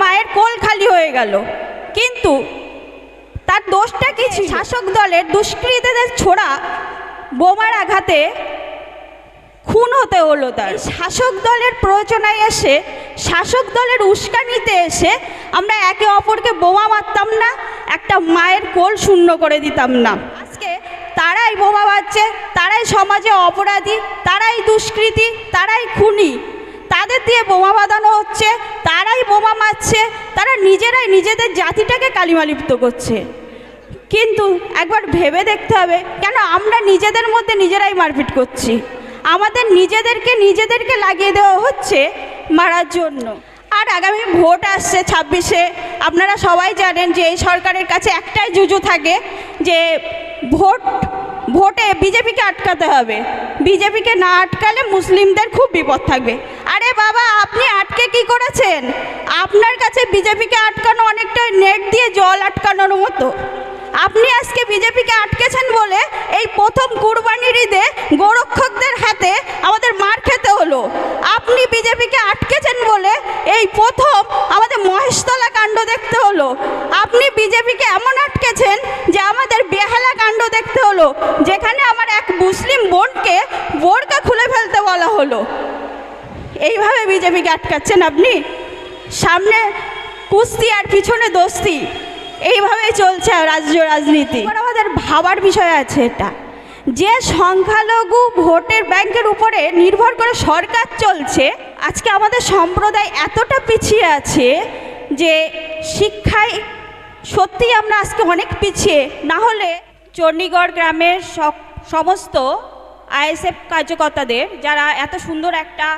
মায়ের কোল খালি হয়ে গেল। কিন্তু তার দোষটা কি শাসক দলের দুষ্কৃতীদের ছোড়া বোমার আঘাতে খুন হতে হলো তার। শাসক দলের প্রয়োজনায় এসে, শাসক দলের উস্কানিতে এসে আমরা একে অপরকে বোমা মারতাম না, একটা মায়ের কোল শূন্য করে দিতাম না। আজকে তারাই বোমা মারছে তারাই সমাজে অপরাধী, তারাই দুষ্কৃতী, তারাই খুনি। তাদের দিয়ে বোমা বাঁধানো হচ্ছে তারাই বোমা মারছে, তারা নিজেরাই নিজেদের জাতিটাকে কালিমালিপ্ত করছে। কিন্তু একবার ভেবে দেখতে হবে, কেন আমরা নিজেদের মধ্যে নিজেরাই মারপিট করছি? আমাদের নিজেদেরকে নিজেদেরকে লাগিয়ে দেওয়া হচ্ছে মারার জন্য। আর আগামী ভোট আসছে ছাব্বিশে, আপনারা সবাই জানেন যে এই সরকারের কাছে একটাই জুজু থাকে যে ভোট, ভোটে বিজেপিকে আটকাতে হবে। বিজেপিকে না আটকালে মুসলিমদের খুব বিপদ থাকবে। বাবা, আপনি আটকে কি করেছেন? আপনার কাছে বিজেপিকে আটকানো অনেকটা নেট দিয়ে জল আটকানোর মতো। আপনি আজকে বিজেপিকে আটকেছেন বলে এই প্রথম কুরবানির ঈদে গোরক্ষকদের হাতে আমাদের মার খেতে হলো আপনি বিজেপিকে আটকেছেন বলে এই প্রথম আমাদের মহেশতলা কাণ্ড দেখতে হলো আপনি বিজেপিকে এমন আটকেছেন যে আমাদের বেহালা কাণ্ড দেখতে হলো যেখানে আমার এক মুসলিম বোনকে বোরকা খুলে ফেলতে বলা হলো এইভাবে বিজেপিকে আটকাচ্ছেন আপনি? সামনে কুস্তি আর পিছনে দোস্তি, এইভাবেই চলছে রাজ্য রাজনীতি। আমাদের ভাবার বিষয় আছে এটা। যে সংখ্যালঘু ভোটের ব্যাংকের উপরে নির্ভর করে সরকার চলছে, আজকে আমাদের সম্প্রদায় এতটা পিছিয়ে আছে যে শিক্ষায় সত্যিই আমরা আজকে অনেক পিছিয়ে। না হলে চণ্ডীগড় গ্রামের সমস্ত আইএসএফ কার্যকর্তাদের, যারা এত সুন্দর একটা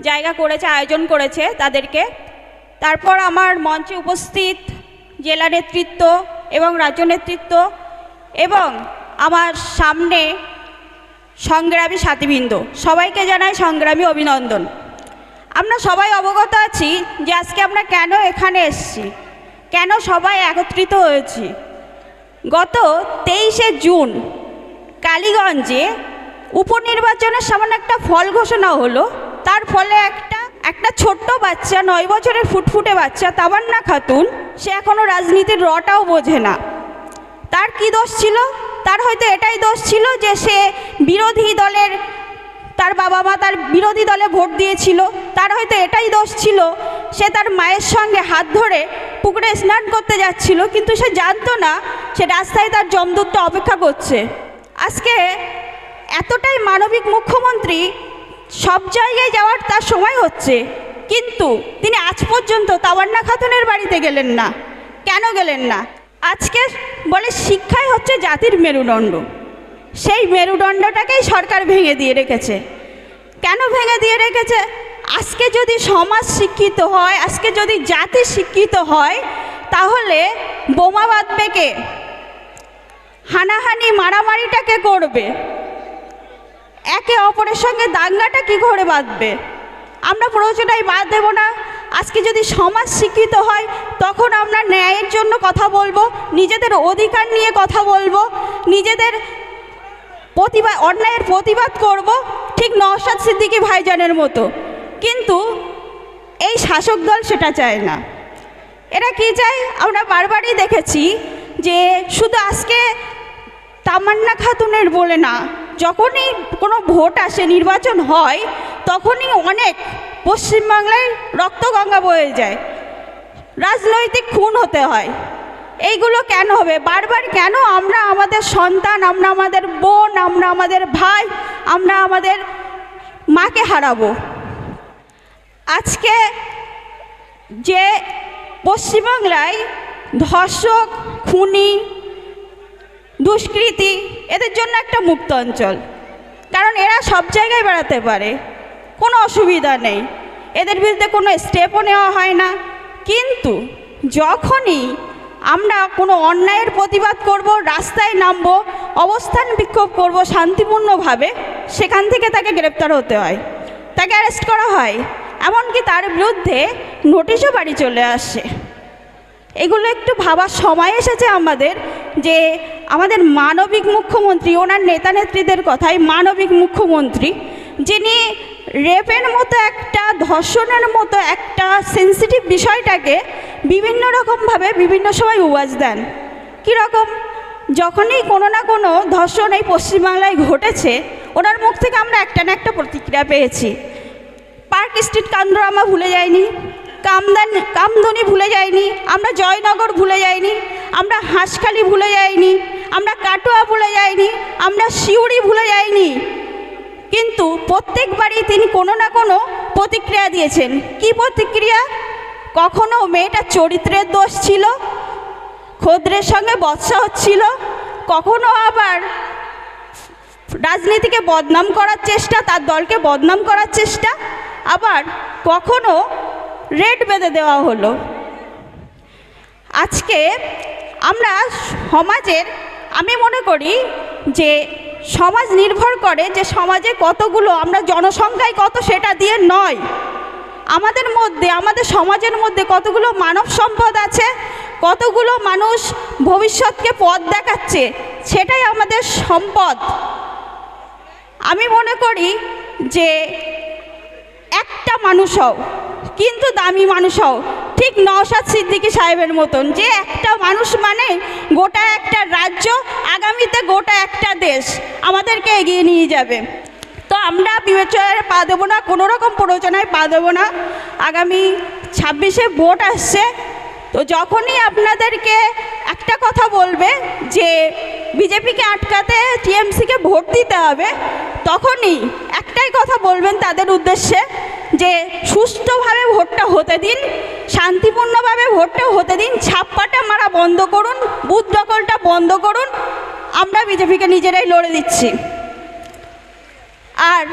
জায়গা করেছে, আয়োজন করেছে তাদেরকে। তারপর আমার মঞ্চে উপস্থিত জেলা নেতৃত্ব এবং রাজ্য নেতৃত্ব এবং আমার সামনে সংগ্রামী সাথীবৃন্দ। সবাইকে জানাই সংগ্রামী অভিনন্দন। আমরা সবাই অবগত আছি যে আজকে আমরা কেন এখানে এসেছি, কেন সবাই একত্রিত হয়েছি। গত তেইশে জুন কালীগঞ্জে উপনির্বাচনের সামান্য একটা ফল ঘোষণা হলো তার ফলে একটা একটা ছোট্ট বাচ্চা, নয় বছরের ফুটফুটে বাচ্চা তাবান্না খাতুন, সে এখনও রাজনীতির রটাও বোঝে না। তার কি দোষ ছিল? তার হয়তো এটাই দোষ ছিল যে সে বিরোধী দলের, তার বাবা মা তার বিরোধী দলে ভোট দিয়েছিল। তার হয়তো এটাই দোষ ছিল। সে তার মায়ের সঙ্গে হাত ধরে পুকুরে স্নান করতে যাচ্ছিল, কিন্তু সে জানতো না সে রাস্তায় তার জমদূতটা অপেক্ষা করছে। আজকে এতটাই মানবিক মুখ্যমন্ত্রী সব জায়গায় যাওয়ার তার সময় হচ্ছে। কিন্তু তিনি আজ পর্যন্ত তাওয়ান্না খাতুনের বাড়িতে গেলেন না। কেন গেলেন না? আজকে বলে শিক্ষাই হচ্ছে জাতির মেরুদণ্ড। সেই মেরুদণ্ডটাকেই সরকার ভেঙে দিয়ে রেখেছে। কেন ভেঙে দিয়ে রেখেছে? আজকে যদি সমাজ শিক্ষিত হয়, আজকে যদি জাতি শিক্ষিত হয়, তাহলে বোমা বাঁধবে কে? হানাহানি মারামারিটাকে করবে? একে অপরের সঙ্গে দাঙ্গাটা কি করে বাঁধবে? আমরা প্রয়োজনাই বাদ দেব না। আজকে যদি সমাজ শিক্ষিত হয়, তখন আমরা ন্যায়ের জন্য কথা বলব, নিজেদের অধিকার নিয়ে কথা বলব, নিজেদের প্রতিবাদ অন্যায়ের প্রতিবাদ করব, ঠিক নওশাদ সিদ্দিকী ভাইজানের মতো। কিন্তু এই শাসক দল সেটা চায় না। এরা কি চায়? আমরা বারবারই দেখেছি যে শুধু আজকে তামান্না খাতুনের বলে না যখনই কোনো ভোট আসে, নির্বাচন হয়, তখনই অনেক পশ্চিমবাংলায় রক্তগঙ্গা বয়ে যায়। রাজনৈতিক খুন হতে হয়। এইগুলো কেন হবে? বারবার কেন আমরা আমাদের সন্তান, আমরা আমাদের বোন, আমরা আমাদের ভাই, আমরা আমাদের মাকে হারাবো? আজকে যে পশ্চিমবাংলায় ধর্ষক, খুনি, দুষ্কৃতি এদের জন্য একটা মুক্ত অঞ্চল। কারণ এরা সব জায়গায় বেড়াতে পারে। কোনো অসুবিধা নেই। এদের বিরুদ্ধে কোনো স্টেপও নেওয়া হয় না। কিন্তু যখনই আমরা কোনো অন্যায়ের প্রতিবাদ করব, রাস্তায় নামব, অবস্থান বিক্ষোভ করব শান্তিপূর্ণভাবে, সেখান থেকে তাকে গ্রেপ্তার হতে হয়। তাকে অ্যারেস্ট করা হয়। এমনকি তার বিরুদ্ধে নোটিশও বাড়ি চলে আসে। এগুলো একটু ভাবার সময় এসেছে আমাদের যে আমাদের মানবিক মুখ্যমন্ত্রী, ওনার নেতা নেত্রীদের কথাই, মানবিক মুখ্যমন্ত্রী, যিনি রেপের মতো একটা, ধর্ষণের মতো একটা সেন্সিটিভ বিষয়টাকে বিভিন্ন রকমভাবে বিভিন্ন সময় উয়াজ দেন। কীরকম? যখনই কোনো না কোনো ধর্ষণ এই পশ্চিমবাংলায় ঘটেছে, ওনার মুখ থেকে আমরা একটা না একটা প্রতিক্রিয়া পেয়েছি। পার্ক স্ট্রিট কান্দরামা ভুলে যাইনি, কামদান কামদনি ভুলে যাইনি, আমরা জয়নগর ভুলে যাইনি, আমরা হাঁসখালি ভুলে যাইনি আমরা কাটোয়া ভুলে যাইনি, আমরা শিউড়ি ভুলে যাইনি। কিন্তু প্রত্যেকবারই তিনি কোনো না কোনো প্রতিক্রিয়া দিয়েছেন। কি প্রতিক্রিয়া? কখনো মেয়েটার চরিত্রের দোষ ছিল? খদ্রের সঙ্গে বৎসা হচ্ছিল কখনো আবার রাজনীতিকে বদনাম করার চেষ্টা, তার দলকে বদনাম করার চেষ্টা? আবার কখনো রেড বেঁধে দেওয়া হলো? আজকে আমরা সমাজের আমি মনে করি যে সমাজ নির্ভর করে যে সমাজে কতগুলো আমরা জনসংখ্যায় কত সেটা দিয়ে নয়। আমাদের মধ্যে, আমাদের সমাজের মধ্যে কতগুলো মানব সম্পদ আছে, কতগুলো মানুষ ভবিষ্যৎকে পথ দেখাচ্ছে, সেটাই আমাদের সম্পদ। আমি মনে করি যে একটা মানুষ হও, কিন্তু দামি মানুষ হও ঠিক নওশাদ সিদ্দিকী সাহেবের মতন যে একটা মানুষ মানে গোটা একটা রাজ্য, আগামীতে গোটা একটা দেশ আমাদেরকে এগিয়ে নিয়ে যাবে। তো আমরা বিবেচনায় পা দেবো না কোনো রকম প্ররোচনায় পা দেবো না। আগামী ছাব্বিশে ভোট আসছে। তো যখনই আপনাদেরকে একটা কথা বলবে যে বিজেপিকে আটকাতে টিএমসিকে ভোট দিতে হবে, তখনই একটাই কথা বলবেন তাদের উদ্দেশ্যে যে সুষ্ঠুভাবে ভোটটা হতে দিন, শান্তিপূর্ণভাবে ভোটটা হতে দিন, ছাপ্পাটা মারা বন্ধ করুন, বুথ দখলটা বন্ধ করুন, আমরা বিজেপিকে নিজেরাই লড়ে দিচ্ছি। আর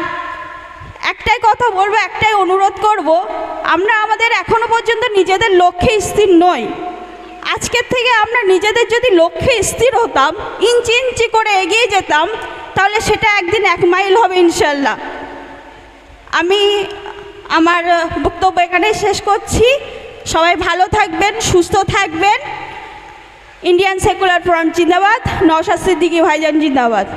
একটাই কথা বলব, একটাই অনুরোধ করব, আমরা আমাদের এখনও পর্যন্ত নিজেদের লক্ষ্যে স্থির নই। আজকের থেকে আমরা নিজেদের যদি লক্ষ্যে স্থির হতাম, ইঞ্চি ইঞ্চি করে এগিয়ে যেতাম, তাহলে সেটা একদিন এক মাইল হবে ইনশাল্লাহ। আমি আমার বক্তব্য এখানেই শেষ করছি। সবাই ভালো থাকবেন, সুস্থ থাকবেন। ইন্ডিয়ান সেকুলার ফ্রন্ট জিন্দাবাদ, নওশাদ সিদ্দিকী ভাইজান জিন্দাবাদ।